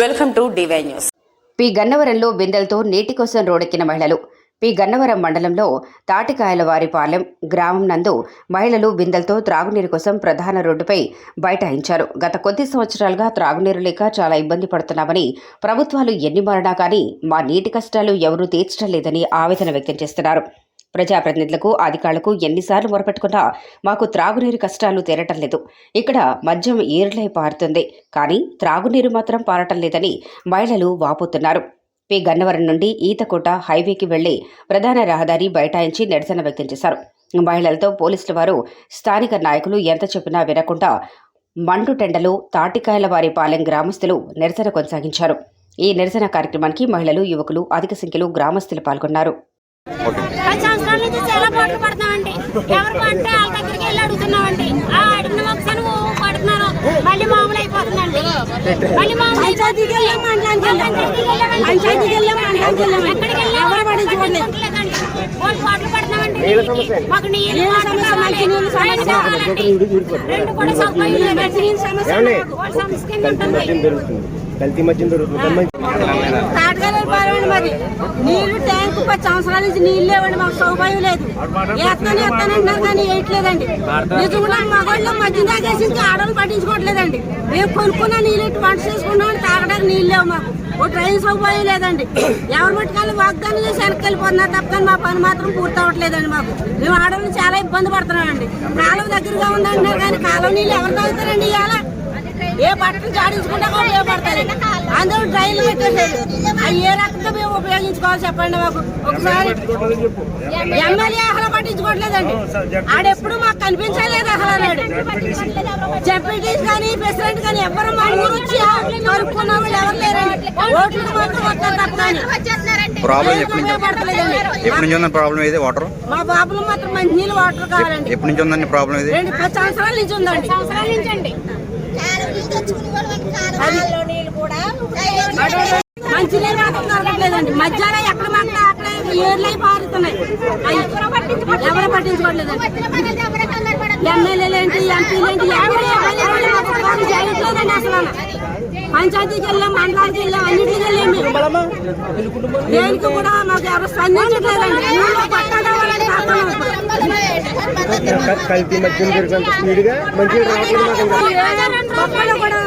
Welcome to DY news P గన్నవరంలో బిందెలతో నీటి కోసం రోడెక్కిన మహిళలు. పి గన్నవరం మండలంలో తాటికాయల వారిపాలెం గ్రామం నందు మహిళలు బిందెలతో త్రాగునీరు కోసం ప్రధాన రోడ్డుపై బైఠాయించారు. గత కొద్ది సంవత్సరాలుగా త్రాగునీరు లేక చాలా ఇబ్బంది పడుతున్నామని ప్రభుత్వాలు ఎన్ని మారినా కానీ మా నీటి కష్టాలు ఎవరూ తీర్చడం లేదని ఆవేదన వ్యక్తం చేస్తున్నారు. ప్రజాప్రతినిధులకు అధికారులకు ఎన్నిసార్లు మొరపెట్టుకున్నా మాకు త్రాగునీరు కష్టాలు తీరటం లేదు. ఇక్కడ మద్యం ఏరులై పారుతుంది. కానీ త్రాగునీరు మాత్రం పారటం లేదని మహిళలు వాపోతున్నారు. పి. గన్నవరం నుండి ఈతకోట హైవేకి వెళ్ళి ప్రధాన రహదారి బైఠాయించి నిరసన వ్యక్తం చేశారు. మహిళలతో పోలీసుల వారు స్థానిక నాయకులు ఎంత చెప్పినా వినకుండా మండుటెండలు తాటికాయల వారి పాలెం గ్రామస్తులు నిరసన కొనసాగించారు. ఈ నిరసన కార్యక్రమానికి మహిళలు యువకులు అధిక సంఖ్యలో గ్రామస్తులు పాల్గొన్నారు. పది సంవత్సరాల నుంచి చాలా పాటలు పడుతున్నామండి. ఎవరు అంటే వాళ్ళ దగ్గరికి వెళ్ళి అడుగుతున్నామండి. ఆ అడిగిన ఒకసారి పడుతున్నారు. మళ్ళీ మామూలు అయిపోతుందండి. మళ్ళీ మామూలు పంచాయతీకి పడుతున్నామండి. మాకు నీళ్ళు కావాలండి. రెండు కూడా సౌకర్యం సమస్య ఉంటుంది. కల్తీ మధ్యం మరి. నీళ్ళు ట్యాంక్ పది సంవత్సరాల నుంచి నీళ్ళు లేవండి మాకు సౌకర్యం లేదు. ఎత్తాను ఎత్తాను అంటున్నారు కానీ వేయట్లేదండి. నిజంగా మగవాళ్ళు మధ్య దాకేసి ఇంకా ఆడవాళ్ళు పట్టించుకోవట్లేదండి. మేము కొనుక్కున్న నీళ్ళు ఇటు వంట చేసుకున్నాం తాగడానికి నీళ్ళు లేవు మాకు. ఓ ట్రైన్ సౌకర్యం లేదండి. ఎవరు పట్టుకెళ్ళి వాగ్దానం చేసి వెనక్కి వెళ్ళిపోతున్నారు తప్ప కానీ మా పని మాత్రం పూర్తి అవ్వట్లేదండి మాకు. మేము ఆడవాళ్ళు చాలా ఇబ్బంది పడుతున్నామండి. కాలువ దగ్గరగా ఉందంటున్నారు కానీ కాలువ నీళ్ళు ఎవరు తాగుతారండి ఇవాళ? ఏ బట్టలు జాడించుకుంటా ఉపయోగపడతాయి. అందరూ డ్రైన్లు పెట్టేసారు అవి ఏ రకంగా మేము ఉపయోగించుకోవాలి చెప్పండి మాకు. ఒకసారి ఎమ్మెల్యే అసలు పట్టించుకోవట్లేదండి. ఆడెప్పుడు మాకు కనిపించలేదు అసలు అన్నాడు. జెడ్పీటీస్ కానీ ప్రెసిడెంట్ కానీ ఎవరు మా ఊరు వచ్చి కనుక్కున్న వాళ్ళు ఎవరు లేరండి. ఓట్లు మాత్రం వస్తారు తప్ప ప్రాబ్లం ఎప్పటి నుంచి ఉపయోగపడతలేదండి. ఎప్పటి నుంచి ఉందని ప్రాబ్లం ఇది వాటర్? మా బాబులు మాత్రం మంచినీళ్ళు వాటర్ కావాలండి. ఎప్పటి నుంచి ఉందని ప్రాబ్లం ఇది రెండు పది సంవత్సరాల నుంచి ఉందండి. సంవత్సరాల నుంచి అండి. మంచి నీళ్ళు మాత్రం దొరకట్లేదండి మధ్యాహ్నం ఎక్కడ మాత్రం అక్కడ ఏర్లై పారుతున్నాయి ఎవరు పట్టించుకోవట్లేదండి ఎమ్మెల్యేలు ఏంటి ఎంపీలు ఏంటి ఎవరు ఎమ్మెల్యే వాళ్ళు మాకు కాదు చేయట్లేదండి అసలు పంచాయతీకి వెళ్ళాం మండలానికి వెళ్ళాం అన్నిటికి వెళ్ళాం దేనికి కూడా మాకు ఎవరు స్పందించట్లేదండి. కల్తీ మధ్యం మంచిగా రావట్లేదు మాకు కూడా